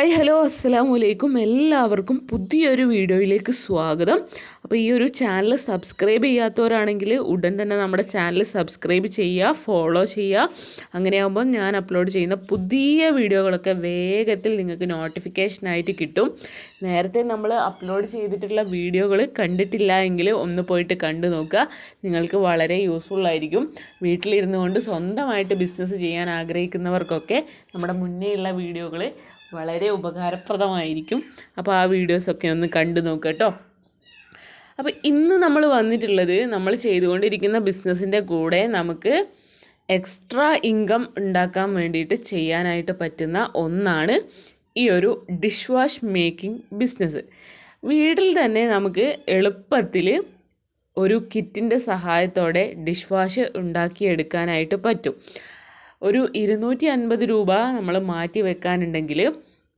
Hi hello അസ്സലാമു അലൈക്കും എല്ലാവർക്കും പുതിയൊരു വീഡിയോയിലേക്ക് സ്വാഗതം. അപ്പോൾ ഈ ഒരു ചാനൽ സബ്സ്ക്രൈബ് ചെയ്യാത്തവരാണെങ്കിൽ ഉടൻ തന്നെ നമ്മുടെ ചാനൽ സബ്സ്ക്രൈബ് ചെയ്യുക ഫോളോ ചെയ്യുക. അങ്ങനെയാകുമ്പോൾ ഞാൻ അപ്ലോഡ് ചെയ്യുന്ന പുതിയ വീഡിയോകളൊക്കെ വേഗത്തിൽ നിങ്ങൾക്ക് നോട്ടിഫിക്കേഷനായിട്ട് കിട്ടും. നേരത്തെ നമ്മൾ അപ്ലോഡ് ചെയ്തിട്ടുള്ള വീഡിയോകൾ കണ്ടിട്ടില്ല എങ്കിൽ ഒന്ന് പോയിട്ട് കണ്ടു നോക്കുക. നിങ്ങൾക്ക് വളരെ യൂസ്ഫുൾ ആയിരിക്കും. വീട്ടിലിരുന്നു കൊണ്ട് സ്വന്തമായിട്ട് ബിസിനസ് ചെയ്യാൻ ആഗ്രഹിക്കുന്നവർക്കൊക്കെ നമ്മുടെ മുന്നേ ഉള്ള വീഡിയോകൾ വളരെ ഉപകാരപ്രദമായിരിക്കും. അപ്പോൾ ആ വീഡിയോസൊക്കെ ഒന്ന് കണ്ടു നോക്കുക കേട്ടോ. അപ്പോൾ ഇന്ന് നമ്മൾ വന്നിട്ടുള്ളത് നമ്മൾ ചെയ്തുകൊണ്ടിരിക്കുന്ന ബിസിനസ്സിന്റെ കൂടെ നമുക്ക് എക്സ്ട്രാ ഇൻകം ഉണ്ടാക്കാൻ വേണ്ടിയിട്ട് ചെയ്യാനായിട്ട് പറ്റുന്ന ഒന്നാണ് ഈ ഒരു ഡിഷ് വാഷ് മേക്കിംഗ് ബിസിനസ് വീട്ടിൽ തന്നെ നമുക്ക് എളുപ്പത്തിൽ ഒരു കിറ്റിന്റെ സഹായത്തോടെ ഡിഷ് വാഷ് ഉണ്ടാക്കിയെടുക്കാനായിട്ട് പറ്റും. ഒരു ഇരുന്നൂറ്റി അൻപത് രൂപ നമ്മൾ മാറ്റി വെക്കാനുണ്ടെങ്കിൽ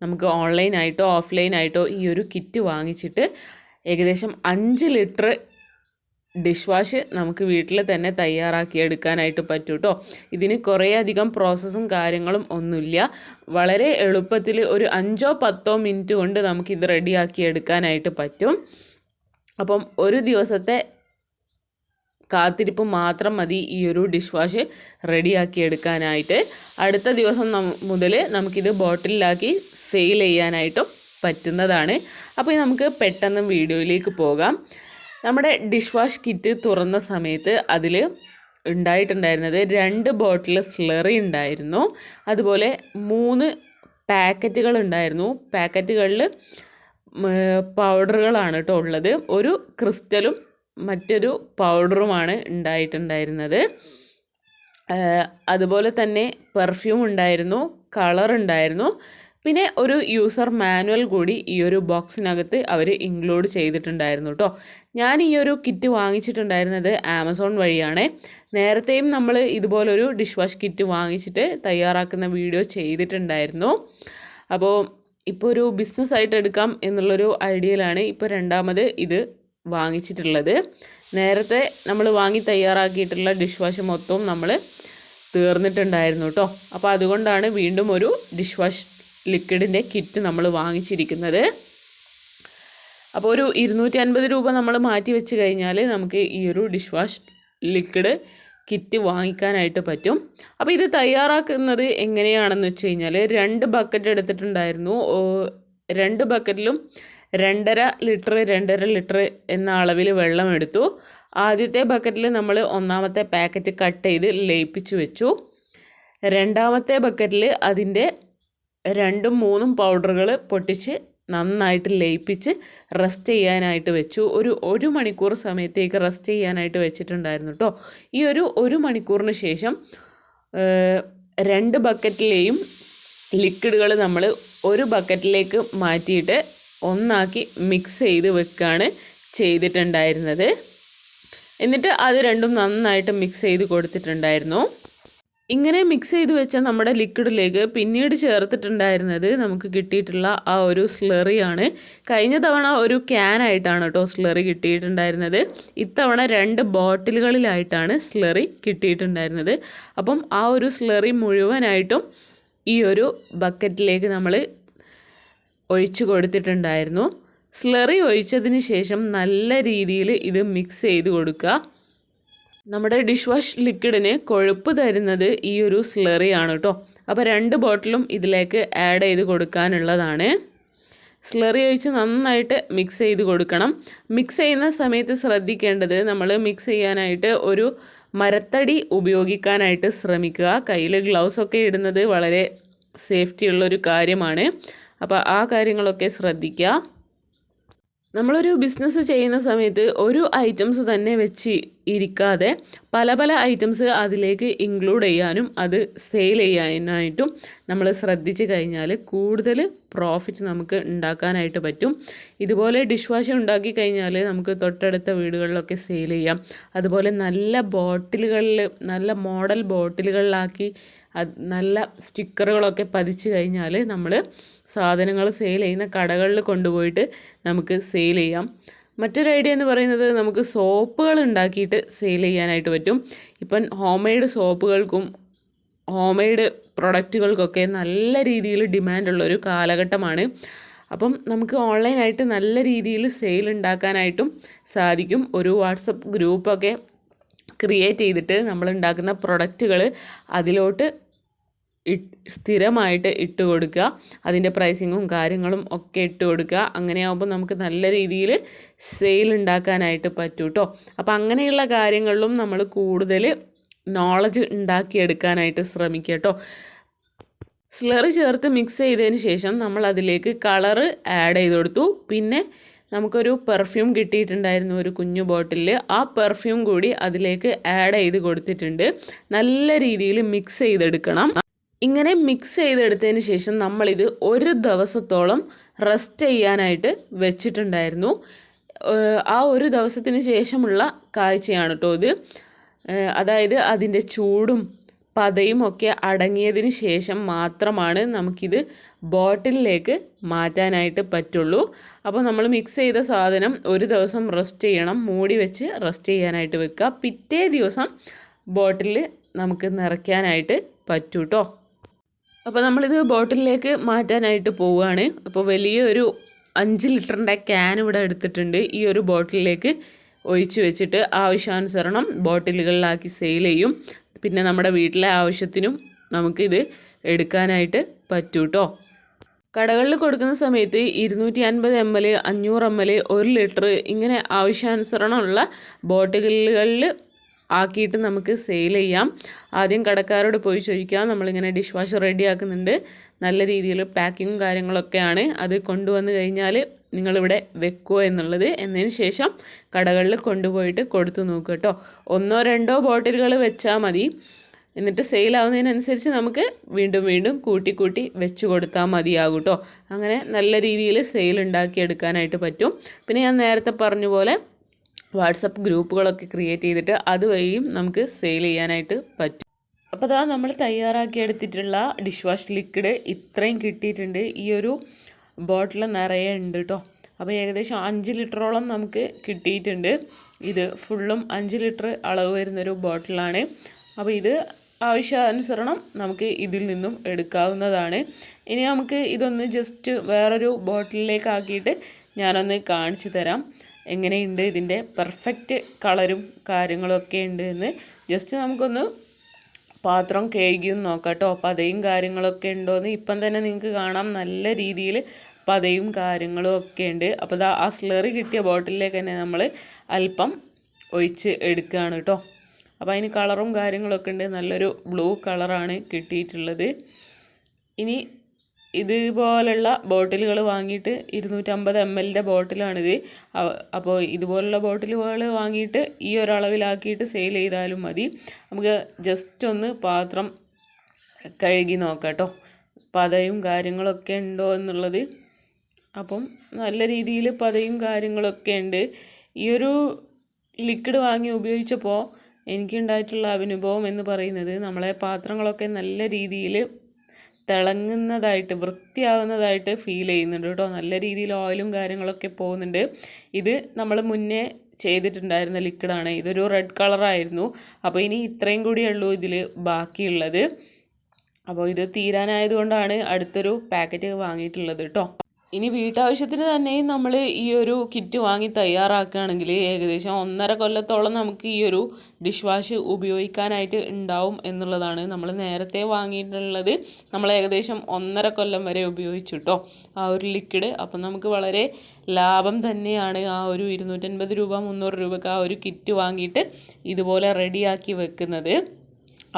നമുക്ക് ഓൺലൈനായിട്ടോ ഓഫ്ലൈനായിട്ടോ ഈ ഒരു കിറ്റ് വാങ്ങിച്ചിട്ട് ഏകദേശം അഞ്ച് ലിറ്റർ ഡിഷ് വാഷ് നമുക്ക് വീട്ടിൽ തന്നെ തയ്യാറാക്കി എടുക്കാനായിട്ട് പറ്റും കേട്ടോ ഇതിന് കുറേയധികം പ്രോസസ്സും കാര്യങ്ങളും ഒന്നുമില്ല. വളരെ എളുപ്പത്തിൽ ഒരു അഞ്ചോ പത്തോ മിനിറ്റ് കൊണ്ട് നമുക്കിത് റെഡിയാക്കി എടുക്കാനായിട്ട് പറ്റും. അപ്പം ഒരു ദിവസത്തെ കാത്തിരിപ്പ് മാത്രം മതി ഈ ഒരു ഡിഷ് വാഷ് റെഡിയാക്കി എടുക്കാനായിട്ട്. അടുത്ത ദിവസം മുതൽ നമുക്കിത് ബോട്ടിലാക്കി സെയിൽ ചെയ്യാനായിട്ടും പറ്റുന്നതാണ്. അപ്പോൾ നമുക്ക് പെട്ടെന്ന് വീഡിയോയിലേക്ക് പോകാം. നമ്മുടെ ഡിഷ് വാഷ് കിറ്റ് തുറന്ന സമയത്ത് അതിൽ ഉണ്ടായിട്ടുണ്ടായിരുന്നത് രണ്ട് ബോട്ടിൽ സ്ലറി ഉണ്ടായിരുന്നു. അതുപോലെ മൂന്ന് പാക്കറ്റുകൾ ഉണ്ടായിരുന്നു. പാക്കറ്റുകളിൽ പൗഡറുകളാണ് കേട്ടോ ഉള്ളത്. ഒരു ക്രിസ്റ്റലും മറ്റൊരു പൗഡറുമാണ് ഉണ്ടായിട്ടുണ്ടായിരുന്നത്. അതുപോലെ തന്നെ പെർഫ്യൂം ഉണ്ടായിരുന്നു കളർ ഉണ്ടായിരുന്നു. പിന്നെ ഒരു യൂസർ മാനുവൽ കൂടി ഈ ഒരു ബോക്സിനകത്ത് അവർ ഇൻക്ലൂഡ് ചെയ്തിട്ടുണ്ടായിരുന്നു കേട്ടോ ഞാൻ ഈ ഒരു കിറ്റ് വാങ്ങിച്ചിട്ടുണ്ടായിരുന്നത് ആമസോൺ വഴിയാണ്. നേരത്തെയും നമ്മൾ ഇതുപോലൊരു ഡിഷ് വാഷ് കിറ്റ് വാങ്ങിച്ചിട്ട് തയ്യാറാക്കുന്ന വീഡിയോ ചെയ്തിട്ടുണ്ടായിരുന്നു. അപ്പോൾ ഇപ്പോൾ ഒരു ബിസിനസ് ആയിട്ട് എടുക്കാം എന്നുള്ളൊരു ഐഡിയയിലാണ് ഇപ്പോൾ രണ്ടാമത് ഇത് വാങ്ങിച്ചിട്ടുള്ളത്. നേരത്തെ നമ്മൾ വാങ്ങി തയ്യാറാക്കിയിട്ടുള്ള ഡിഷ് വാഷ് മൊത്തവും നമ്മൾ തീർന്നിട്ടുണ്ടായിരുന്നു കേട്ടോ അപ്പോൾ അതുകൊണ്ടാണ് വീണ്ടും ഒരു ഡിഷ് വാഷ് ലിക്വിഡിന്റെ കിറ്റ് നമ്മൾ വാങ്ങിച്ചിരിക്കുന്നത്. അപ്പോൾ ഒരു ഇരുന്നൂറ്റി അൻപത് രൂപ നമ്മൾ മാറ്റി വെച്ച് കഴിഞ്ഞാൽ നമുക്ക് ഈ ഒരു ഡിഷ് വാഷ് ലിക്വിഡ് കിറ്റ് വാങ്ങിക്കാനായിട്ട് പറ്റും. അപ്പോൾ ഇത് തയ്യാറാക്കുന്നത് എങ്ങനെയാണെന്ന് വെച്ച് കഴിഞ്ഞാൽ രണ്ട് ബക്കറ്റ് എടുത്തിട്ടുണ്ടായിരുന്നു. രണ്ട് ബക്കറ്റിലും രണ്ടര ലിറ്റർ രണ്ടര ലിറ്റർ എന്ന അളവിൽ വെള്ളം എടുത്തു. ആദ്യത്തെ ബക്കറ്റിൽ നമ്മൾ ഒന്നാമത്തെ പാക്കറ്റ് കട്ട് ചെയ്ത് ലയിപ്പിച്ചു വെച്ചു. രണ്ടാമത്തെ ബക്കറ്റിൽ അതിന്റെ രണ്ടും മൂന്നും പൗഡറുകൾ പൊട്ടിച്ച് നന്നായിട്ട് ലയിപ്പിച്ച് റെസ്റ്റ് ചെയ്യാനായിട്ട് വെച്ചു. ഒരു ഒരു മണിക്കൂർ സമയത്തേക്ക് റെസ്റ്റ് ചെയ്യാനായിട്ട് വെച്ചിട്ടുണ്ടായിരുന്നു കേട്ടോ ഈ ഒരു ഒരു മണിക്കൂറിന് ശേഷം രണ്ട് ബക്കറ്റിലെയും ലിക്വിഡുകൾ നമ്മൾ ഒരു ബക്കറ്റിലേക്ക് മാറ്റിയിട്ട് ഒന്നാക്കി മിക്സ് ചെയ്ത് വെക്കുകയാണ് ചെയ്തിട്ടുണ്ടായിരുന്നത്. എന്നിട്ട് അത് രണ്ടും നന്നായിട്ട് മിക്സ് ചെയ്ത് കൊടുത്തിട്ടുണ്ടായിരുന്നു. ഇങ്ങനെ മിക്സ് ചെയ്ത് വെച്ച നമ്മുടെ ലിക്വിഡിലേക്ക് പിന്നീട് ചേർത്തിട്ടുണ്ടായിരുന്നത് നമുക്ക് കിട്ടിയിട്ടുള്ള ആ ഒരു സ്ലറിയാണ് കഴിഞ്ഞ തവണ ഒരു ക്യാനായിട്ടാണ് കേട്ടോ സ്ലറി കിട്ടിയിട്ടുണ്ടായിരുന്നത്. ഇത്തവണ രണ്ട് ബോട്ടിലുകളിലായിട്ടാണ് സ്ലറി കിട്ടിയിട്ടുണ്ടായിരുന്നത്. അപ്പം ആ ഒരു സ്ലറി മുഴുവനായിട്ടും ഈ ഒരു ബക്കറ്റിലേക്ക് നമ്മൾ ഒഴിച്ചു കൊടുത്തിട്ടുണ്ടായിരുന്നു. സ്ലറി ഒഴിച്ചതിന് ശേഷം നല്ല രീതിയിൽ ഇത് മിക്സ് ചെയ്ത് കൊടുക്കുക. നമ്മുടെ ഡിഷ് വാഷ് ലിക്വിഡിന് കൊഴുപ്പ് തരുന്നത് ഈ ഒരു സ്ലറി ആണ് കേട്ടോ അപ്പോൾ രണ്ട് ബോട്ടിലും ഇതിലേക്ക് ആഡ് ചെയ്ത് കൊടുക്കാനുള്ളതാണ്. സ്ലറി ഒഴിച്ച് നന്നായിട്ട് മിക്സ് ചെയ്ത് കൊടുക്കണം. മിക്സ് ചെയ്യുന്ന സമയത്ത് ശ്രദ്ധിക്കേണ്ടത് നമ്മൾ മിക്സ് ചെയ്യാനായിട്ട് ഒരു മരത്തടി ഉപയോഗിക്കാനായിട്ട് ശ്രമിക്കുക. കയ്യിൽ ഗ്ലൗസൊക്കെ ഇടുന്നത് വളരെ സേഫ്റ്റി ഉള്ളൊരു കാര്യമാണ്. അപ്പോൾ ആ കാര്യങ്ങളൊക്കെ ശ്രദ്ധിക്കുക നമ്മളൊരു ബിസിനസ് ചെയ്യുന്ന സമയത്ത് ഒരു ഐറ്റംസ് തന്നെ വെച്ച് ഇരിക്കാതെ പല പല ഐറ്റംസ് അതിലേക്ക് ഇൻക്ലൂഡ് ചെയ്യാനും അത് സെയിൽ ചെയ്യാനായിട്ടും നമ്മൾ ശ്രദ്ധിച്ചു കഴിഞ്ഞാൽ കൂടുതൽ പ്രോഫിറ്റ് നമുക്ക് ഉണ്ടാക്കാനായിട്ട് പറ്റും. ഇതുപോലെ ഡിഷ് വാഷ് ഉണ്ടാക്കി കഴിഞ്ഞാൽ നമുക്ക് തൊട്ടടുത്ത വീടുകളിലൊക്കെ സെയിൽ ചെയ്യാം. അതുപോലെ നല്ല ബോട്ടിലുകളിൽ നല്ല മോഡൽ ബോട്ടിലുകളിലാക്കി നല്ല സ്റ്റിക്കറുകളൊക്കെ പതിച്ച് കഴിഞ്ഞാൽ നമ്മൾ സാധനങ്ങൾ സെയിൽ ചെയ്യുന്ന കടകളിൽ കൊണ്ടുപോയിട്ട് നമുക്ക് സെയിൽ ചെയ്യാം. മറ്റൊരു ഐഡിയ എന്ന് പറയുന്നത് നമുക്ക് സോപ്പുകൾ ഉണ്ടാക്കിയിട്ട് സെയിൽ ചെയ്യാനായിട്ട് പറ്റും. ഇപ്പം ഹോം മെയ്ഡ് സോപ്പുകൾക്കും ഹോം മെയ്ഡ് പ്രൊഡക്റ്റുകൾക്കൊക്കെ നല്ല രീതിയിൽ ഡിമാൻഡുള്ളൊരു കാലഘട്ടമാണ്. അപ്പം നമുക്ക് ഓൺലൈനായിട്ട് നല്ല രീതിയിൽ സെയിൽ ഉണ്ടാക്കാനായിട്ടും സാധിക്കും. ഒരു വാട്സപ്പ് ഗ്രൂപ്പൊക്കെ ക്രിയേറ്റ് ചെയ്തിട്ട് നമ്മൾ ഉണ്ടാക്കുന്ന പ്രൊഡക്റ്റുകൾ അതിലോട്ട് സ്ഥിരമായിട്ട് ഇട്ട് കൊടുക്കുക. അതിന്റെ പ്രൈസിങ്ങും കാര്യങ്ങളും ഒക്കെ ഇട്ട് കൊടുക്കുക. അങ്ങനെയാകുമ്പോൾ നമുക്ക് നല്ല രീതിയിൽ സെയിൽ ഉണ്ടാക്കാനായിട്ട് പറ്റും കേട്ടോ അപ്പോൾ അങ്ങനെയുള്ള കാര്യങ്ങളിലും നമ്മൾ കൂടുതൽ നോളജ് ഉണ്ടാക്കിയെടുക്കാനായിട്ട് ശ്രമിക്കുക കേട്ടോ സ്ലറി ചേർത്ത് മിക്സ് ചെയ്തതിന് ശേഷം നമ്മൾ അതിലേക്ക് കളറ് ആഡ് ചെയ്ത് കൊടുത്തു. പിന്നെ നമുക്കൊരു പെർഫ്യൂം കിട്ടിയിട്ടുണ്ടായിരുന്നു ഒരു കുഞ്ഞു ബോട്ടിലിൽ ആ പെർഫ്യൂം കൂടി അതിലേക്ക് ആഡ് ചെയ്ത് കൊടുത്തിട്ടുണ്ട്. നല്ല രീതിയിൽ മിക്സ് ചെയ്തെടുക്കണം. ഇങ്ങനെ മിക്സ് ചെയ്തെടുത്തതിന് ശേഷം നമ്മളിത് ഒരു ദിവസത്തോളം റെസ്റ്റ് ചെയ്യാനായിട്ട് വെച്ചിട്ടുണ്ടായിരുന്നു. ആ ഒരു ദിവസത്തിന് ശേഷമുള്ള കാഴ്ചയാണ് കേട്ടോ ഇത്. അതായത് അതിന്റെ ചൂടും പതയും ഒക്കെ അടങ്ങിയതിന് ശേഷം മാത്രമാണ് നമുക്കിത് ബോട്ടിലിലേക്ക് മാറ്റാനായിട്ട് പറ്റുള്ളൂ. അപ്പോൾ നമ്മൾ മിക്സ് ചെയ്ത സാധനം ഒരു ദിവസം റെസ്റ്റ് ചെയ്യണം മൂടി വെച്ച് റെസ്റ്റ് ചെയ്യാനായിട്ട് വെക്കുക. പിറ്റേ ദിവസം ബോട്ടിൽ നമുക്ക് നിറയ്ക്കാനായിട്ട് പറ്റൂട്ടോ അപ്പോൾ നമ്മളിത് ബോട്ടിലേക്ക് മാറ്റാനായിട്ട് പോവുകയാണ്. അപ്പോൾ വലിയൊരു അഞ്ച് ലിറ്ററിന്റെ ക്യാൻ ഇവിടെ എടുത്തിട്ടുണ്ട്. ഈ ഒരു ബോട്ടിലേക്ക് ഒഴിച്ച് വെച്ചിട്ട് ആവശ്യാനുസരണം ബോട്ടിലുകളിലാക്കി സെയിൽ ചെയ്യും. പിന്നെ നമ്മുടെ വീട്ടിലെ ആവശ്യത്തിനും നമുക്കിത് എടുക്കാനായിട്ട് പറ്റൂ കേട്ടോ കടകളിൽ കൊടുക്കുന്ന സമയത്ത് ഇരുന്നൂറ്റി അൻപത് എം എൽ അഞ്ഞൂറ് എം എൽ ഒരു ലിറ്റർ ഇങ്ങനെ ആവശ്യാനുസരണമുള്ള ബോട്ടിലുകളിൽ ആക്കിയിട്ട് നമുക്ക് സെയിൽ ചെയ്യാം. ആദ്യം കടക്കാരോട് പോയി ചോദിക്കാം. നമ്മളിങ്ങനെ ഡിഷ് വാഷ് റെഡി ആക്കുന്നുണ്ട് നല്ല രീതിയിൽ പാക്കിങ്ങും കാര്യങ്ങളൊക്കെയാണ്. അത് കൊണ്ടുവന്ന് കഴിഞ്ഞാൽ നിങ്ങളിവിടെ വെക്കുക എന്നുള്ളത്. എന്നതിന് ശേഷം കടകളിൽ കൊണ്ടുപോയിട്ട് കൊടുത്തു നോക്കുക കേട്ടോ. ഒന്നോ രണ്ടോ ബോട്ടിലുകൾ വെച്ചാൽ മതി. എന്നിട്ട് സെയിൽ ആവുന്നതിനനുസരിച്ച് നമുക്ക് വീണ്ടും വീണ്ടും കൂട്ടി കൂട്ടി വെച്ച് കൊടുത്താൽ മതിയാകും കേട്ടോ. അങ്ങനെ നല്ല രീതിയിൽ സെയിൽ ഉണ്ടാക്കിയെടുക്കാനായിട്ട് പറ്റും. പിന്നെ ഞാൻ നേരത്തെ പറഞ്ഞ പോലെ വാട്സപ്പ് ഗ്രൂപ്പുകളൊക്കെ ക്രിയേറ്റ് ചെയ്തിട്ട് അതുവഴിയും നമുക്ക് സെയിൽ ചെയ്യാനായിട്ട് പറ്റും. അപ്പോൾ അതാ നമ്മൾ തയ്യാറാക്കി എടുത്തിട്ടുള്ള ഡിഷ് വാഷ് ലിക്വിഡ് ഇത്രയും കിട്ടിയിട്ടുണ്ട്. ഈ ഒരു ബോട്ടിൽ നിറയെ ഉണ്ട് കേട്ടോ അപ്പോൾ ഏകദേശം അഞ്ച് ലിറ്ററോളം നമുക്ക് കിട്ടിയിട്ടുണ്ട്. ഇത് ഫുള്ളും അഞ്ച് ലിറ്റർ അളവ് വരുന്നൊരു ബോട്ടിലാണ് അപ്പോൾ ഇത് ആവശ്യാനുസരണം നമുക്ക് ഇതിൽ നിന്നും എടുക്കാവുന്നതാണ്. ഇനി നമുക്ക് ഇതൊന്ന് ജസ്റ്റ് വേറൊരു ബോട്ടിലേക്കാക്കിയിട്ട് ഞാനൊന്ന് കാണിച്ചു തരാം. എങ്ങനെയുണ്ട്? ഇതിന്റെ പെർഫെക്റ്റ് കളറും കാര്യങ്ങളൊക്കെ ഉണ്ട് എന്ന് ജസ്റ്റ് നമുക്കൊന്ന് പാത്രം കഴുകിയും നോക്കാം കേട്ടോ പതയും കാര്യങ്ങളൊക്കെ ഉണ്ടോ എന്ന് ഇപ്പം തന്നെ നിങ്ങൾക്ക് കാണാം. നല്ല രീതിയിൽ പതയും കാര്യങ്ങളും ഒക്കെ ഉണ്ട്. അപ്പോൾ ആ സ്ലറി കിട്ടിയ ബോട്ടിലേക്ക് തന്നെ നമ്മൾ അല്പം ഒഴിച്ച് എടുക്കുകയാണ് കേട്ടോ അപ്പോൾ അതിന് കളറും കാര്യങ്ങളൊക്കെ ഉണ്ട്. നല്ലൊരു ബ്ലൂ കളറാണ് കിട്ടിയിട്ടുള്ളത്. ഇനി ഇതുപോലുള്ള ബോട്ടിലുകൾ വാങ്ങിയിട്ട് ഇരുന്നൂറ്റമ്പത് എം എല്ലിന്റെ ബോട്ടിലാണിത്. അപ്പോൾ ഇതുപോലുള്ള ബോട്ടിലുകൾ വാങ്ങിയിട്ട് ഈ ഒരളവിലാക്കിയിട്ട് സെയിൽ ചെയ്താലും മതി. നമുക്ക് ജസ്റ്റ് ഒന്ന് പാത്രം കഴുകി നോക്കാം കേട്ടോ പതയും കാര്യങ്ങളൊക്കെ ഉണ്ടോ എന്നുള്ളത്. അപ്പം നല്ല രീതിയിൽ പതയും കാര്യങ്ങളൊക്കെ ഉണ്ട്. ഈ ഒരു ലിക്വിഡ് വാങ്ങി ഉപയോഗിച്ചപ്പോൾ എനിക്കുണ്ടായിട്ടുള്ള അനുഭവം എന്ന് പറയുന്നത് നമ്മളെ പാത്രങ്ങളൊക്കെ നല്ല രീതിയിൽ തിളങ്ങുന്നതായിട്ട് വൃത്തിയാവുന്നതായിട്ട് ഫീൽ ചെയ്യുന്നുണ്ട് കേട്ടോ. നല്ല രീതിയിൽ ഓയിലും കാര്യങ്ങളൊക്കെ പോകുന്നുണ്ട്. ഇത് നമ്മൾ മുന്നേ ചെയ്തിട്ടുണ്ടായിരുന്ന ലിക്വിഡാണ് ഇതൊരു റെഡ് കളറായിരുന്നു അപ്പോൾ ഇനി ഇത്രയും കൂടിയുള്ളൂ ഇതിൽ ബാക്കിയുള്ളത്. അപ്പോൾ ഇത് തീരാനായതുകൊണ്ടാണ് അടുത്തൊരു പാക്കറ്റ് വാങ്ങിയിട്ടുള്ളത് കേട്ടോ. ഇനി വീട്ടാവശ്യത്തിന് തന്നെയും നമ്മൾ ഈ ഒരു കിറ്റ് വാങ്ങി തയ്യാറാക്കുകയാണെങ്കിൽ ഏകദേശം ഒന്നര കൊല്ലത്തോളം നമുക്ക് ഈ ഒരു ഡിഷ് വാഷ് ഉപയോഗിക്കാനായിട്ട് ഉണ്ടാവും എന്നുള്ളതാണ്. നമ്മൾ നേരത്തെ വാങ്ങിയിട്ടുള്ളത് നമ്മൾ ഏകദേശം ഒന്നര കൊല്ലം വരെ ഉപയോഗിച്ചിട്ടോ ആ ഒരു ലിക്വിഡ് അപ്പം നമുക്ക് വളരെ ലാഭം തന്നെയാണ്. ആ ഒരു ഇരുന്നൂറ്റൻപത് രൂപ മുന്നൂറ് രൂപയ്ക്ക് ആ ഒരു കിറ്റ് വാങ്ങിയിട്ട് ഇതുപോലെ റെഡിയാക്കി വെക്കുന്നത്.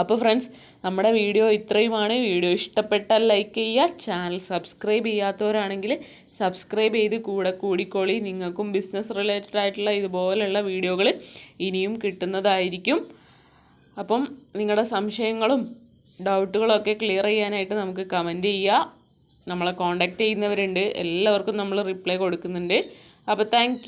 അപ്പോൾ ഫ്രണ്ട്സ് നമ്മുടെ വീഡിയോ ഇത്രയുമാണ്. വീഡിയോ ഇഷ്ടപ്പെട്ടാൽ ലൈക്ക് ചെയ്യുക. ചാനൽ സബ്സ്ക്രൈബ് ചെയ്യാത്തവരാണെങ്കിൽ സബ്സ്ക്രൈബ് ചെയ്ത് കൂടെ കൂടിക്കോളി. നിങ്ങൾക്കും ബിസിനസ് റിലേറ്റഡ് ആയിട്ടുള്ള ഇതുപോലെയുള്ള വീഡിയോകൾ ഇനിയും കിട്ടുന്നതായിരിക്കും. അപ്പം നിങ്ങളുടെ സംശയങ്ങളും ഡൗട്ടുകളൊക്കെ ക്ലിയർ ചെയ്യാനായിട്ട് നമുക്ക് കമന്റ് ചെയ്യുക. നമ്മളെ കോൺടാക്റ്റ് ചെയ്യുന്നവരുണ്ട്. എല്ലാവർക്കും നമ്മൾ റിപ്ലൈ കൊടുക്കുന്നുണ്ട്. അപ്പോൾ താങ്ക്